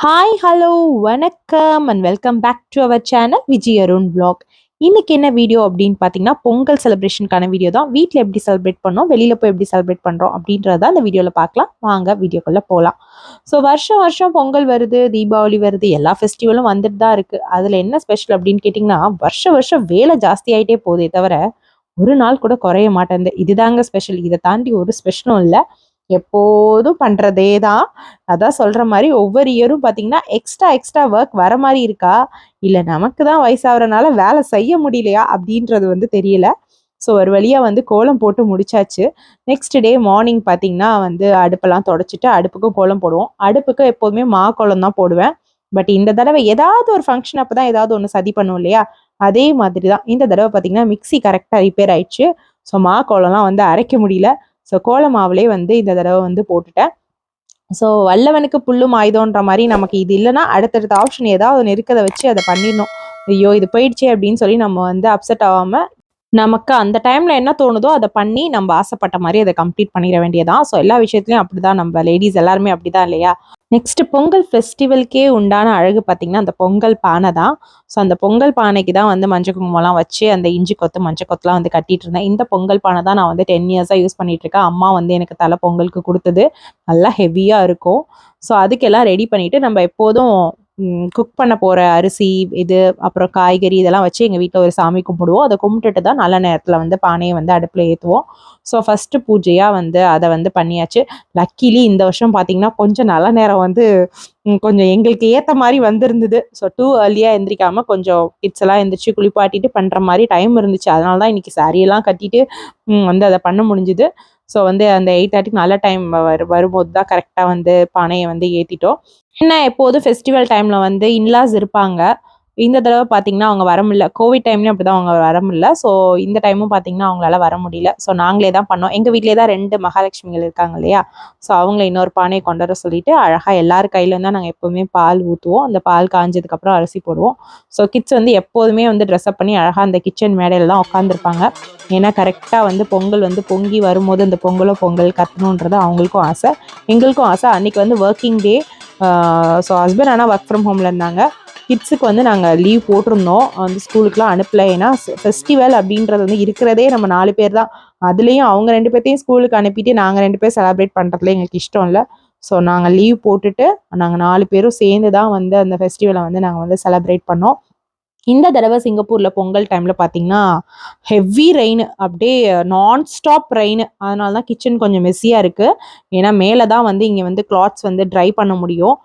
Hi hello வணக்கம் and welcome back to our channel Vijay Arun blog இன்னைக்கு என்ன video அப்படின்னு பார்த்தீங்கன்னா பொங்கல் செலிப்ரேஷனுக்கான வீடியோ தான். வீட்டில் எப்படி செலிப்ரேட் பண்ணோம் வெளியில் போய் எப்படி செலிப்ரேட் பண்ணுறோம் அப்படின்றத அந்த வீடியோவில் பார்க்கலாம் வாங்க வீடியோக்குள்ளே போகலாம் ஸோ வருஷம் வருஷம் பொங்கல் வருது தீபாவளி வருது எல்லா ஃபெஸ்டிவலும் வந்துட்டு தான் இருக்குது அதில் என்ன ஸ்பெஷல் அப்படின்னு கேட்டிங்கன்னா வருஷம் வருஷம் வேலை ஜாஸ்தி ஆகிட்டே போதே தவிர ஒரு நாள் கூட குறைய மாட்டேன் இதுதாங்க ஸ்பெஷல் இதை தாண்டி ஒரு ஸ்பெஷலும் இல்லை. எப்போதும் பண்ணுறதே தான் அதான் சொல்கிற மாதிரி ஒவ்வொரு இயரும் பார்த்தீங்கன்னா எக்ஸ்ட்ரா எக்ஸ்ட்ரா ஒர்க் வர மாதிரி இருக்கா? இல்லை நமக்கு தான் வயசாகிறனால வேலை செய்ய முடியலையா? அப்படின்றது வந்து தெரியல. ஸோ ஒரு வழியாக வந்து கோலம் போட்டு முடிச்சாச்சு. நெக்ஸ்ட் டே மார்னிங் பார்த்தீங்கன்னா வந்து அடுப்பெல்லாம் தொடச்சிட்டு அடுப்புக்கும் கோலம் போடுவோம். அடுப்புக்கு எப்போதுமே மா கோலம் தான் போடுவேன். பட் இந்த தடவை ஏதாவது ஒரு ஃபங்க்ஷன் அப்போ தான் ஏதாவது ஒன்று சதி பண்ணுவோம் இல்லையா? அதே மாதிரி தான். இந்த தடவை பார்த்தீங்கன்னா மிக்ஸி கரெக்டாக ரிப்பேர் ஆயிடுச்சு. ஸோ மா கோலம்லாம் வந்து அரைக்க முடியல. ஸோ கோல வந்து இந்த தடவை வந்து போட்டுட்டேன். ஸோ வல்லவனுக்கு புல்லும் ஆயுதம்ன்ற மாதிரி நமக்கு இது இல்லைன்னா அடுத்தடுத்த ஆப்ஷன் ஏதாவது ஒன்று வச்சு அதை பண்ணிடணும். ஐயோ இது போயிடுச்சே அப்படின்னு சொல்லி நம்ம வந்து அப்செட் ஆகாமல் நமக்கு அந்த டைமில் என்ன தோணுதோ அதை பண்ணி நம்ம ஆசைப்பட்ட மாதிரி அதை கம்ப்ளீட் பண்ணிட வேண்டியதான் ஸோ எல்லா விஷயத்துலையும் அப்படி தான் நம்ம லேடிஸ் எல்லாருமே அப்படி தான் இல்லையா? நெக்ஸ்ட் பொங்கல் ஃபெஸ்டிவல்க்கே உண்டான அழகு பார்த்தீங்கன்னா அந்த பொங்கல் பானை தான். ஸோ அந்த பொங்கல் பானைக்கு தான் வந்து மஞ்சள் குங்குமம்லாம் வச்சு அந்த இஞ்சி கொத்து மஞ்சள் கொத்துலாம் வந்து கட்டிட்டு இருந்தேன். இந்த பொங்கல் பானை தான் நான் வந்து டென் இயர்ஸாக யூஸ் பண்ணிட்டு இருக்கேன். அம்மா வந்து எனக்கு தலை பொங்கலுக்கு கொடுத்தது. நல்லா ஹெவியாக இருக்கும். ஸோ அதுக்கெல்லாம் ரெடி பண்ணிவிட்டு நம்ம எப்போதும் குக் பண்ண போகிற அரிசி இது அப்புறம் காய்கறி இதெல்லாம் வச்சு எங்கள் வீட்டில் ஒரு சாமி கும்பிடுவோம். அதை கும்பிட்டுட்டு தான் நல்ல நேரத்தில் வந்து பானையை வந்து அடுப்பில் ஏற்றுவோம் ஸோ ஃபஸ்ட்டு பூஜையாக வந்து அதை வந்து பண்ணியாச்சு. லக்கிலி இந்த வருஷம் பார்த்தீங்கன்னா கொஞ்சம் நல்ல நேரம் வந்து கொஞ்சம் எங்களுக்கு ஏற்ற மாதிரி வந்திருந்தது. ஸோ டூ ஏர்லியாக எந்திரிக்காமல் கொஞ்சம் கிட்ஸ் எல்லாம் எந்திரிச்சு குளிப்பாட்டிட்டு பண்ணுற மாதிரி டைம் இருந்துச்சு. அதனால தான் இன்றைக்கி சாரியெல்லாம் கட்டிட்டு வந்து அதை பண்ண முடிஞ்சுது. ஸோ வந்து அந்த எயிட் தேர்ட்டிக்கு நல்ல டைம் வரு வரும்போது தான் கரெக்டாக வந்து பானையை வந்து ஏற்றிட்டோம் என்ன எப்போதும் ஃபெஸ்டிவல் டைமில் வந்து இன்லாஸ் இருப்பாங்க. இந்த தடவை பார்த்தீங்கன்னா அவங்க வர முடியல. கோவிட் டைம்லேயும் அப்படி தான் அவங்க வர முடியல. ஸோ இந்த டைமும் பார்த்தீங்கன்னா அவங்களால வர முடியல. ஸோ நாங்களே தான் பண்ணோம். எங்கள் வீட்டிலே தான் ரெண்டு மகாலட்சுமிகள் இருக்காங்க இல்லையா? ஸோ அவங்கள இன்னொரு பானையை கொண்டு வர சொல்லிட்டு அழகாக எல்லார் கையிலும் தான் நாங்கள் எப்போவுமே பால் ஊற்றுவோம் அந்த பால் காஞ்சதுக்கப்புறம் அரிசி போடுவோம். ஸோ கிட்ஸ் வந்து எப்போதுமே வந்து ட்ரெஸ்அப் பண்ணி அழகாக அந்த கிச்சன் மேடையில் தான் உட்காந்துருப்பாங்க ஏன்னா கரெக்டாக வந்து பொங்கல் வந்து பொங்கி வரும்போது அந்த பொங்கலோ பொங்கல் கத்தணுன்றது அவங்களுக்கும் ஆசை. எங்களுக்கும் ஆசை. அன்றைக்கி வந்து ஒர்க்கிங் டே ஸோ ஹஸ்பண்ட் ஆனால் ஒர்க் ஃப்ரம் ஹோமில் இருந்தாங்க. கிட்ஸுக்கு வந்து நாங்கள் லீவ் போட்டிருந்தோம். வந்து ஸ்கூலுக்குலாம் அனுப்பல. ஏன்னா ஃபெஸ்டிவல் அப்படின்றது வந்து இருக்கிறதே நம்ம நாலு பேர் தான். அதுலேயும் அவங்க ரெண்டு பேர்த்தையும் ஸ்கூலுக்கு அனுப்பிட்டு நாங்கள் ரெண்டு பேர் செலிப்ரேட் பண்ணுறதுல எங்களுக்கு இஷ்டம் இல்லை. ஸோ நாங்கள் லீவ் போட்டுட்டு நாங்கள் நாலு பேரும் சேர்ந்து தான் வந்து அந்த ஃபெஸ்டிவலை வந்து நாங்கள் வந்து செலிப்ரேட் பண்ணோம். இந்த தடவை சிங்கப்பூரில் பொங்கல் டைமில் பார்த்தீங்கன்னா ஹெவி ரெயின் அப்படியே நான் ஸ்டாப் ரெயின் அதனால தான் கிச்சன் கொஞ்சம் மெஸ்ஸியாக இருக்குது ஏன்னா மேலே தான் வந்து இங்கே வந்து கிளாத்ஸ் வந்து ட்ரை பண்ண முடியும்.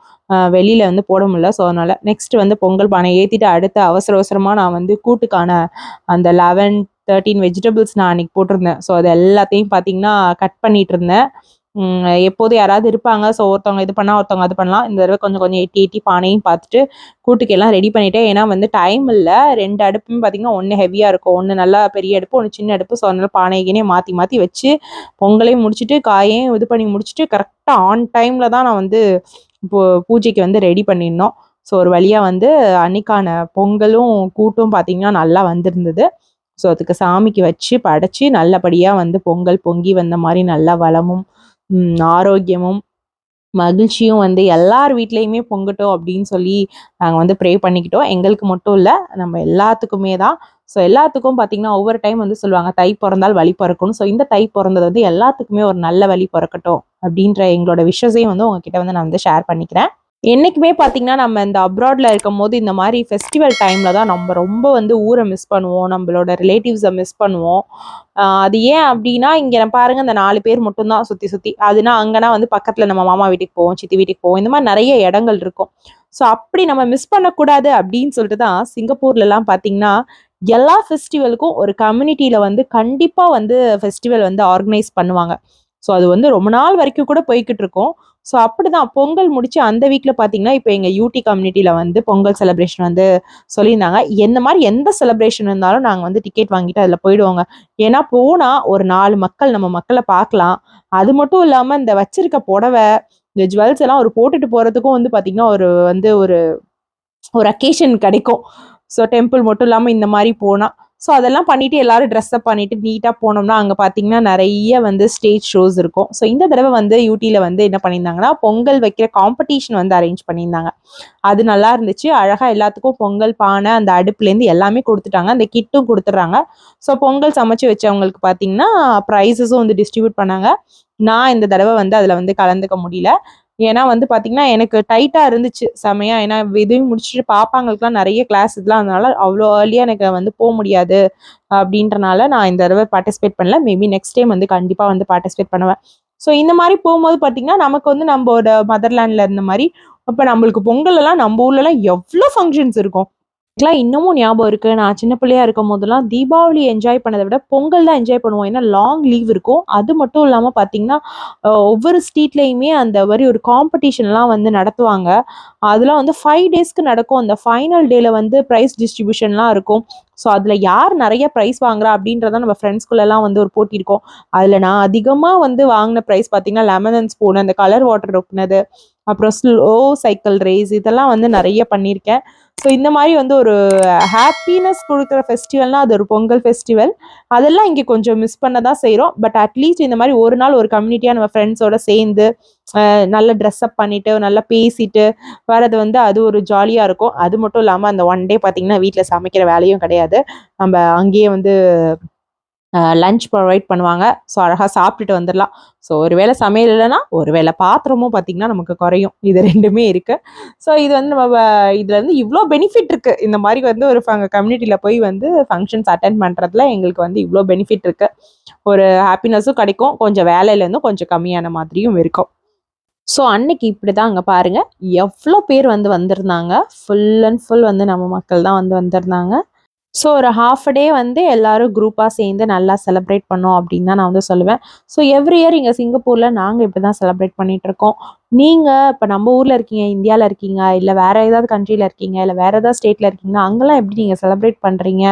வெளியில் வந்து போட முடியல. ஸோ அதனால் நெக்ஸ்ட் வந்து பொங்கல் பானை ஏற்றிட்டு அடுத்து அவசர அவசரமாக நான் வந்து கூட்டுக்கான அந்த லெவன் தேர்ட்டீன் வெஜிடபிள்ஸ் நான் அன்றைக்கி போட்டிருந்தேன். ஸோ அது எல்லாத்தையும் பார்த்தீங்கன்னா கட் பண்ணிகிட்டு இருந்தேன். எப்போது எப்போதும் யாராவது இருப்பாங்க. ஸோ ஒருத்தவங்க இது பண்ணால் ஒருத்தவங்க அது பண்ணலாம். இந்த தடவை கொஞ்சம் கொஞ்சம் எட்டி எட்டி பானையும் பார்த்துட்டு கூட்டுக்கெல்லாம் ரெடி பண்ணிட்டேன். ஏன்னா வந்து டைம் இல்லை. ரெண்டு அடுப்பும் பார்த்தீங்கன்னா ஒன்று ஹெவியாக இருக்கும். ஒன்று நல்லா பெரிய அடுப்பு ஒன்று சின்ன அடுப்பு. ஸோ அதனால பானைகினே மாற்றி மாற்றி வச்சு பொங்கலையும் முடிச்சுட்டு காயையும் இது பண்ணி முடிச்சுட்டு கரெக்டாக ஆன் டைமில் தான் நான் வந்து பூ பூஜைக்கு வந்து ரெடி பண்ணியிருந்தோம். ஸோ ஒரு வழியாக வந்து அன்னைக்கான பொங்கலும் கூட்டும் பார்த்தீங்கன்னா நல்லா வந்திருந்தது. ஸோ அதுக்கு சாமிக்கு வச்சு படைச்சி நல்லபடியாக வந்து பொங்கல் பொங்கி வந்த மாதிரி நல்லா வளமும். ஆரோக்கியமும் மகிழ்ச்சியும் வந்து எல்லார் வீட்லேயுமே பொங்கட்டும் அப்படின்னு சொல்லி நாங்கள் வந்து ப்ரே பண்ணிக்கிட்டோம். எங்களுக்கு மட்டும் இல்லை நம்ம எல்லாத்துக்குமே தான். ஸோ எல்லாத்துக்கும் பார்த்தீங்கன்னா ஒவ்வொரு டைம் வந்து சொல்லுவாங்க தை பிறந்தால் வழி பிறக்கணும் ஸோ இந்த தை பிறந்தது வந்து எல்லாத்துக்குமே ஒரு நல்ல வழி பிறக்கட்டும் அப்படின்ற எங்களோட விஷஸையும் வந்து உங்ககிட்ட வந்து நான் வந்து ஷேர் பண்ணிக்கிறேன். என்றைக்குமே பார்த்தீங்கன்னா நம்ம இந்த அப்ராடில் இருக்கும் போது இந்த மாதிரி ஃபெஸ்டிவல் டைமில் தான் நம்ம ரொம்ப வந்து ஊரை மிஸ் பண்ணுவோம் நம்மளோட ரிலேட்டிவ்ஸை மிஸ் பண்ணுவோம். அது ஏன் அப்படின்னா இங்கே நான் பாருங்க இந்த நாலு பேர் மட்டும்தான் சுற்றி சுற்றி அதுனா அங்கேனா வந்து பக்கத்தில் நம்ம மாமா வீட்டுக்கு போவோம் சித்தி வீட்டுக்கு போவோம். இந்த மாதிரி நிறைய இடங்கள் இருக்கும். ஸோ அப்படி நம்ம மிஸ் பண்ணக்கூடாது அப்படின்னு சொல்லிட்டு தான் சிங்கப்பூர்லலாம் பார்த்தீங்கன்னா எல்லா ஃபெஸ்டிவலுக்கும் ஒரு கம்யூனிட்டியில் வந்து கண்டிப்பாக வந்து ஃபெஸ்டிவல் வந்து ஆர்கனைஸ் பண்ணுவாங்க. ஸோ அது வந்து ரொம்ப நாள் வரைக்கும் கூட போய்கிட்டு இருக்கும். ஸோ அப்படிதான். பொங்கல் முடிச்சு அந்த வீக்கில் பார்த்தீங்கன்னா இப்போ எங்கள் யூடி கம்யூனிட்டியில் வந்து பொங்கல் செலிப்ரேஷன் வந்து சொல்லியிருந்தாங்க. எந்த மாதிரி எந்த செலிப்ரேஷன் இருந்தாலும் நாங்கள் வந்து டிக்கெட் வாங்கிட்டு அதில் போயிடுவோங்க. ஏன்னா போனால் ஒரு நாலு மக்கள் நம்ம மக்களை பார்க்கலாம். அது மட்டும் இல்லாமல் இந்த வச்சிருக்க புடவை இந்த ஜுவல்ஸ் எல்லாம் ஒரு போட்டுட்டு போகிறதுக்கும் வந்து பார்த்திங்கன்னா ஒரு வந்து ஒரு ஒரு அக்கேஷன் கிடைக்கும். ஸோ டெம்பிள் மட்டும் இல்லாமல் இந்த மாதிரி போனால் ஸோ அதெல்லாம் பண்ணிட்டு எல்லாரும் ட்ரெஸ்அப் பண்ணிட்டு நீட்டாக போனோம்னா அங்கே பார்த்தீங்கன்னா நிறைய வந்து ஸ்டேஜ் ஷோஸ் இருக்கும். ஸோ இந்த தடவை வந்து யூடியில் வந்து என்ன பண்ணியிருந்தாங்கன்னா பொங்கல் வைக்கிற காம்படிஷன் வந்து அரேஞ்ச் பண்ணியிருந்தாங்க. அது நல்லா இருந்துச்சு. அழகாக எல்லாத்துக்கும் பொங்கல் பானை அந்த அடுப்புலேருந்து எல்லாமே கொடுத்துட்டாங்க. அந்த கிட்டும் கொடுத்துட்றாங்க. ஸோ பொங்கல் சமைச்சு வச்சவங்களுக்கு பார்த்தீங்கன்னா ப்ரைஸஸும் வந்து டிஸ்ட்ரிபியூட் பண்ணாங்க. நான் இந்த தடவை வந்து அதில் வந்து கலந்துக்க முடியல. ஏன்னா வந்து பார்த்தீங்கன்னா எனக்கு டைட்டாக இருந்துச்சு செமையாக ஏன்னா இதையும் முடிச்சுட்டு பாப்பாங்களுக்குலாம் நிறைய கிளாஸ் இதெல்லாம் அதனால அவ்வளோ ஏர்லியாக எனக்கு வந்து போக முடியாது அப்படின்றனால நான் இந்த தடவை பார்ட்டிசிபேட் பண்ணல. மேபி நெக்ஸ்ட் டைம் வந்து கண்டிப்பாக வந்து பார்ட்டிசிபேட் பண்ணுவேன். ஸோ இந்த மாதிரி போகும்போது பார்த்தீங்கன்னா நமக்கு வந்து நம்மளோட மதர்லேண்டில் இருந்த மாதிரி இப்போ நம்மளுக்கு பொங்கல் எல்லாம் நம்ம ஊர்லலாம் எவ்வளோ ஃபங்க்ஷன்ஸ் இருக்கும். எனக்குலாம் இன்னமும் ஞாபகம் இருக்கு. நான் சின்ன பிள்ளையா இருக்கும் போதெல்லாம் தீபாவளி என்ஜாய் பண்ணதை விட பொங்கல் தான் என்ஜாய் பண்ணுவோம். ஏன்னா லாங் லீவ் இருக்கும். அது மட்டும் இல்லாமல் பார்த்தீங்கன்னா ஒவ்வொரு ஸ்ட்ரீட்லேயுமே அந்த மாதிரி ஒரு காம்படிஷன்லாம் வந்து நடத்துவாங்க. அதெல்லாம் வந்து ஃபைவ் டேஸ்க்கு நடக்கும். அந்த ஃபைனல் டேல வந்து ப்ரைஸ் டிஸ்ட்ரிபியூஷன்லாம் இருக்கும். ஸோ அதில் யார் நிறைய ப்ரைஸ் வாங்குறா அப்படின்றத நம்ம ஃப்ரெண்ட்ஸ்குள்ளெல்லாம் வந்து ஒரு போட்டி இருக்கும். அதில் நான் அதிகமாக வந்து வாங்கின ப்ரைஸ் பார்த்தீங்கன்னா லெமன் அண்ட் ஸ்பூன் அந்த கலர் வாட்டர் ரொப்பினது அப்புறம் ஸ்லோ சைக்கிள் ரேஸ் இதெல்லாம் வந்து நிறைய பண்ணியிருக்கேன். ஸோ இந்த மாதிரி வந்து ஒரு ஹாப்பினஸ் கொடுக்குற ஃபெஸ்டிவல்னால் அது ஒரு பொங்கல் ஃபெஸ்டிவல் அதெல்லாம் இங்கே கொஞ்சம் மிஸ் பண்ண தான் செய்கிறோம் பட் அட்லீஸ்ட் இந்த மாதிரி ஒரு நாள் ஒரு கம்யூனிட்டியாக நம்ம ஃப்ரெண்ட்ஸோட சேர்ந்து நல்ல ட்ரெஸ்அப் பண்ணிவிட்டு நல்லா பேசிட்டு வரது வந்து அது ஒரு ஜாலியாக இருக்கும். அது மட்டும் இல்லாமல் அந்த ஒன் டே பார்த்திங்கன்னா வீட்டில் சமைக்கிற வேலையும் கிடையாது. நம்ம அங்கேயே வந்து லஞ்ச் ப்ரொவைட் பண்ணுவாங்க. ஸோ அழகாக சாப்பிட்டுட்டு வந்துடலாம். ஸோ ஒரு வேளை சமையல் இல்லைன்னா ஒருவேளை பாத்திரமும் பார்த்திங்கன்னா நமக்கு குறையும். இது ரெண்டுமே இருக்குது ஸோ இது வந்து நம்ம வ- வந்து இவ்வளோ பெனிஃபிட் இருக்குது இந்த மாதிரி வந்து ஒரு கம்யூனிட்டியில் போய் வந்து ஃபங்க்ஷன்ஸ் அட்டன் பண்ணுறதுல எங்களுக்கு வந்து இவ்வளோ பெனிஃபிட் இருக்குது ஒரு ஹாப்பினஸும் கிடைக்கும். கொஞ்சம் வேலையிலேருந்தும் கொஞ்சம் கம்மியான மாதிரியும் இருக்கும். ஸோ அன்னைக்கு இப்படி தான் அங்கே பாருங்கள் எவ்வளோ பேர் வந்து வந்திருந்தாங்க. ஃபுல் அண்ட் ஃபுல் வந்து நம்ம மக்கள் தான் வந்து வந்திருந்தாங்க. ஸோ ஒரு ஹாஃப் டே வந்து எல்லாரும் குரூப்பாக சேர்ந்து நல்லா செலிப்ரேட் பண்ணோம் அப்படின்னு தான் நான் வந்து சொல்லுவேன். ஸோ எவ்ரி இயர் இங்கே சிங்கப்பூரில் நாங்கள் இப்படி தான் செலிப்ரேட் பண்ணிகிட்ருக்கோம் நீங்கள் இப்போ நம்ம ஊரில் இருக்கீங்க இந்தியாவில் இருக்கீங்க இல்லை வேறு ஏதாவது கண்ட்ரியில் இருக்கீங்க இல்லை வேறு ஏதாவது ஸ்டேட்டில் இருக்கீங்கன்னா அங்கெல்லாம் எப்படி நீங்கள் செலிப்ரேட் பண்ணுறீங்க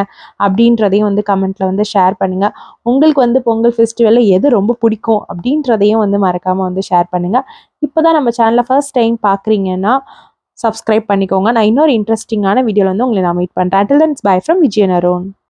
அப்படின்றதையும் வந்து கமெண்ட்டில் வந்து ஷேர் பண்ணுங்கள் உங்களுக்கு வந்து பொங்கல் ஃபெஸ்டிவலில் எது ரொம்ப பிடிக்கும் அப்படின்றதையும் வந்து மறக்காமல் வந்து ஷேர் பண்ணுங்கள் இப்போ தான் நம்ம சேனலை ஃபர்ஸ்ட் டைம் பார்க்குறீங்கன்னா சப்ஸ்கிரைப் பண்ணிக்கோங்க. நான் இன்னொரு இன்ட்ரெஸ்டிங்கான வீடியோவில் வந்து உங்களை நான் மீட் பண்ணுறேன் until then bye from Vijayan Arun